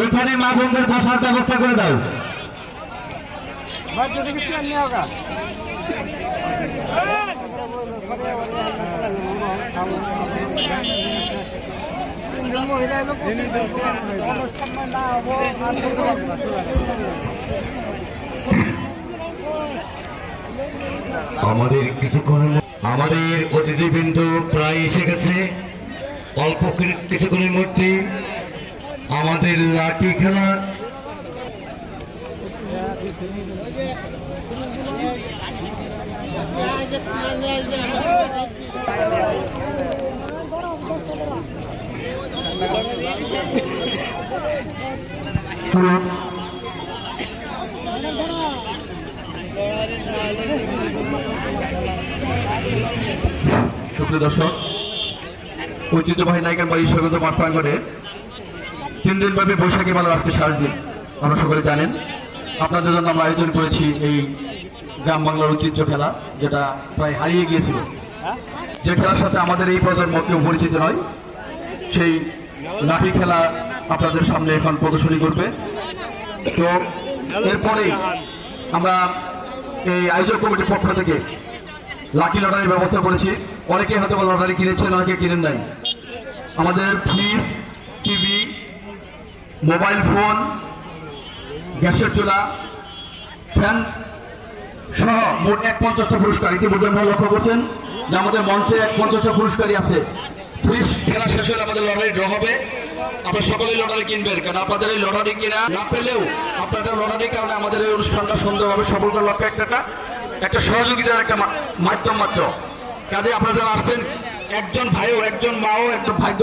এইখানে মা বোনদের বসার ব্যবস্থা করে দাও। আমাদের কিছুক্ষণ আমাদের অতিথিবৃন্দ প্রায় এসে গেছে। অল্প কিছুক্ষণের মধ্যে আমাদের লাঠি খেলা। সুপ্রিয় দর্শক ঐতিহ্যবাহী নায়িকার বাড়ি স্বাগত মাঠ প্রাঙ্গণে তিন দিন ব্যাপী বৈশাখী মেলার আজকে শেষ দিন। আপনারা সকলে জানেন। আপনাদের জন্য আমরা আয়োজন করেছি এই গ্রাম বাংলার ঐতিহ্য খেলা, যেটা প্রায় হারিয়ে গিয়েছিল। যে খেলার সাথে আমাদের এই প্রজন্ম কেউ পরিচিত নয় সেই লাঠি খেলা আপনাদের সামনে এখন প্রদর্শনী করবে। তো এরপরে আমরা এই আয়োজক কমিটির পক্ষ থেকে লাকি লটারির ব্যবস্থা করেছি। অনেকে হয়তো লটারি কিনেছেন অনেকে কিনেন নাই। আমাদের টিভি মোবাইল ফোন, গ্যাসের চুলা, ফ্যান সহ মোট এক পঞ্চাশটা পুরস্কার। ইতিমধ্যে আপনারা লক্ষ্য করছেন যে আমাদের মঞ্চে এক পঞ্চাশটা পুরস্কারই আছে। শেষ হলে আমাদের লটারি ড্র হবে। সকলেই লটারি কিনবেন, কারণ আপনাদের এই লটারি কিনা না পেলেও আপনাদের লটারি কারণে আমাদের এই অনুষ্ঠানটা সুন্দরভাবে একটা একটা সহযোগিতার একটা মাধ্যম মাত্র। কাজে আপনারা যারা আসছেন, একজন ভাইও, একজন মাও, একজন ভাগ্য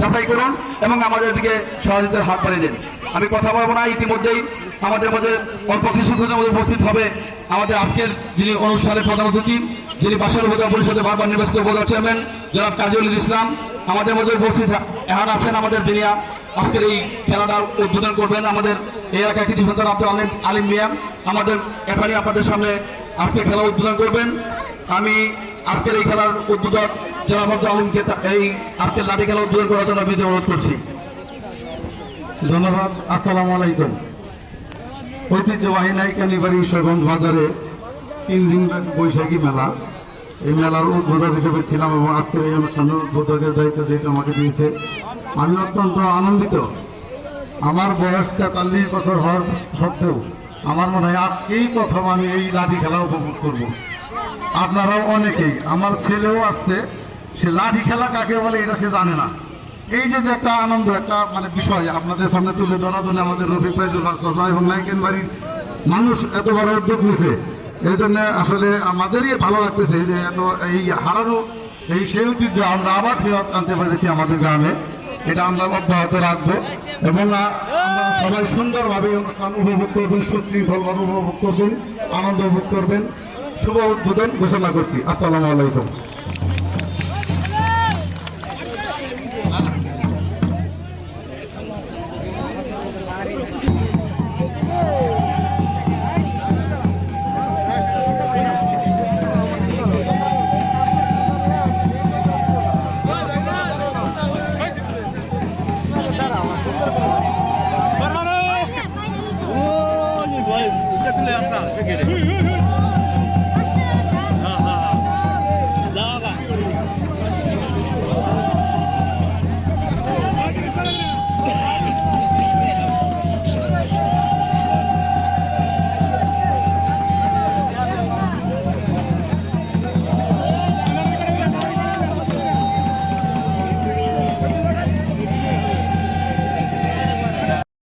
যাচাই করুন এবং আমাদের দিকে সহযোগিতার হাত বাড়িয়ে দিন। আমি কথা বলব না, ইতিমধ্যেই আমাদের মধ্যে অল্প কিছু ক্ষণের মধ্যে উপস্থিত হবে। আমাদের আজকের যিনি অনুষ্ঠানের প্রধান অতিথি, যিনি বাসার উপজেলা পরিষদে বারবার নির্বাচিত উপজেলা চেয়ারম্যান, জনাব কাজীউল ইসলাম, আমাদের মধ্যে উপস্থিত এখন আছেন আমাদের যিনি আজকের এই খেলাটা উদ্বোধন করবেন, আমাদের এই এলাকার কৃষি সন্তান আব্দুল আলিম আলিম মিয়া আমাদের এখানে আপনাদের সামনে আজকে খেলা উদ্বোধন করবেন। আমি আজকের এই খেলার উদ্বোধক জনাব আব্দুল আলিমকে এই আজকের লাঠি খেলা উদ্বোধন করার জন্য আমি অনুরোধ করছি। ধন্যবাদ, আসসালামু আলাইকুম। ঐতিহ্যবাহী নায়িকানি বাড়ি ঈশ্বরগঞ্জ বাজারে তিন দিন বৈশাখী মেলা। এই মেলার উদ্বোধক হিসেবে ছিলাম এবং আজকের এই অনুষ্ঠানের উদ্বোধকের দায়িত্ব যেহেতু আমাকে দিয়েছে, আমি অত্যন্ত আনন্দিত। আমার বয়স তেতাল্লিশ বছর হওয়ার সত্ত্বেও আমার মনে হয় আজ এই প্রথম আমি এই লাঠি খেলা উপভোগ করব। আপনারাও অনেকেই আমার ছেলেও আসছে, সে লাঠি খেলা কাকে বলে এটা সে জানে না। এই যে একটা আনন্দ, একটা মানে বিষয় আপনাদের সামনে তুলে ধরার জন্য আমাদের এবং নাইকেন বাড়ির মানুষ এত বড় উদ্যোগ নিছে, এই জন্য আসলে আমাদেরই ভালো লাগতেছে যে এত এই হারানো, এই সেই ঐতিহ্য আমরা আবার ফেরত আনতে পেরেছি আমাদের গ্রামে। এটা আমরা অব্যাহত রাখব এবং সবাই সুন্দরভাবে অনুষ্ঠান উপভোগ করবেন সুশৃঙ্খলভাবে উপভোগ করবেন, আনন্দ উপভোগ করবেন। শুভ উদ্বোধন ঘোষণা করছি আসসালামু আলাইকুম Hey.